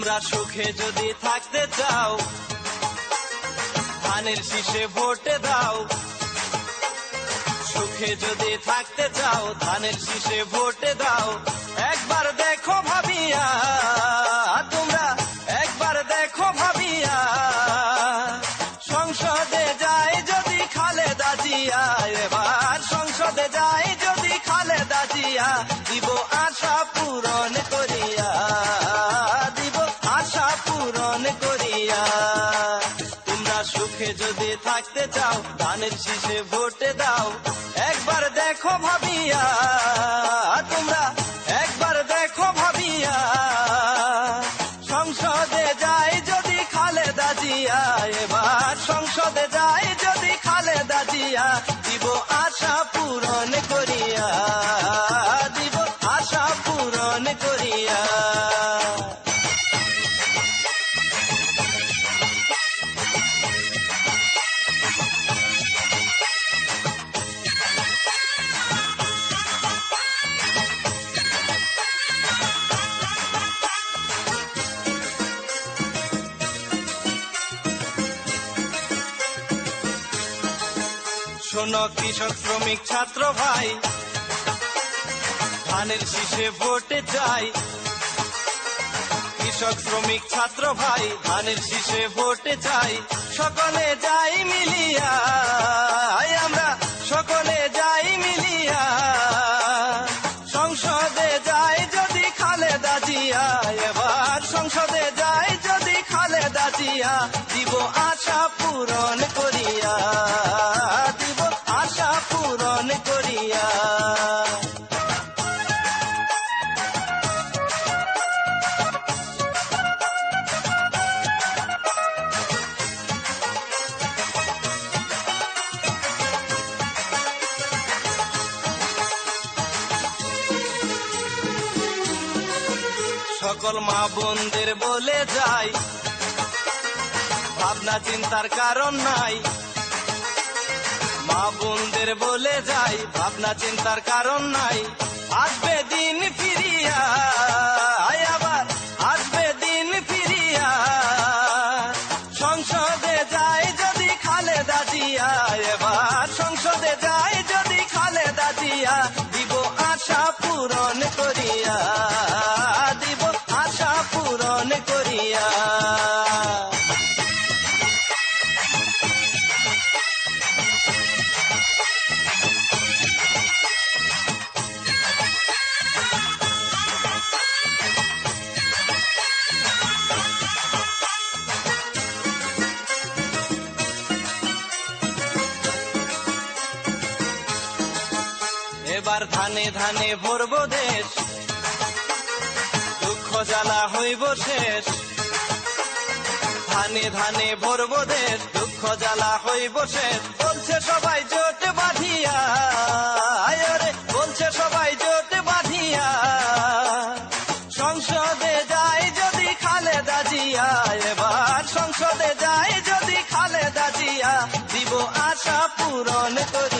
তোমরা সুখে যদি থাকতে চাও, ধানের শীষে ভোটে দাও। সুখে যদি থাকতে চাও, ধানের শীষে ভোটে দাও। একবার দেখো ভাবিয়া সংসদে যদি এবার সংসদে যায় যদি খালেদা জিয়া, দিব আশা পূরণ সুখে যদি থাকতে চাও ধানের শীষে ভোটে দাও। একবার দেখো ভাবিয়া, তোমরা একবার দেখো ভাবিয়া। সংসদে যায় যদি খালেদা জিয়া, এবার সংসদে যায় যদি খালেদা জিয়া, দিব আশা পূরণ করিয়া। শোনো কৃষক শ্রমিক ছাত্র ভাই। ধানের শীষে ভোটে যাই। কৃষক শ্রমিক ছাত্র ভাই ধানের শীষে ভোটে যাই। সকলে যাই মিলিয়া আমরা সকলে যাই মিলিয়া। সংসদে যাই যদি খালেদা জিয়া, এবার সংসদে যাই যদি খালেদা জিয়া, দিব আশা পূরণ। সকল মা বোনদের বলে যাই। ভাবনা চিন্তার কারণ নাই। মা বোনদের বলে যাই, ভাবনা চিন্তার কারণ নাই। আসবে দিন ফিরিয়া সংসদে যায় যদি খালেদা জিয়া, এবার সংসদে যায় যদি খালেদা জিয়া, দিব আশা পূরণ করিয়া এবার ধানে ধানে ভরব দেশ। দুঃখ জ্বালা হইব শেষ। ধানে ধানে ভরব দেশ, দুঃখ জ্বালা হইব শেষ। বলছে সবাই জোট বাঁধিয়া। সংসদে যদি সংসদে যায় যদি খালেদা জিয়া, দিব আশা পূরণ করিয়া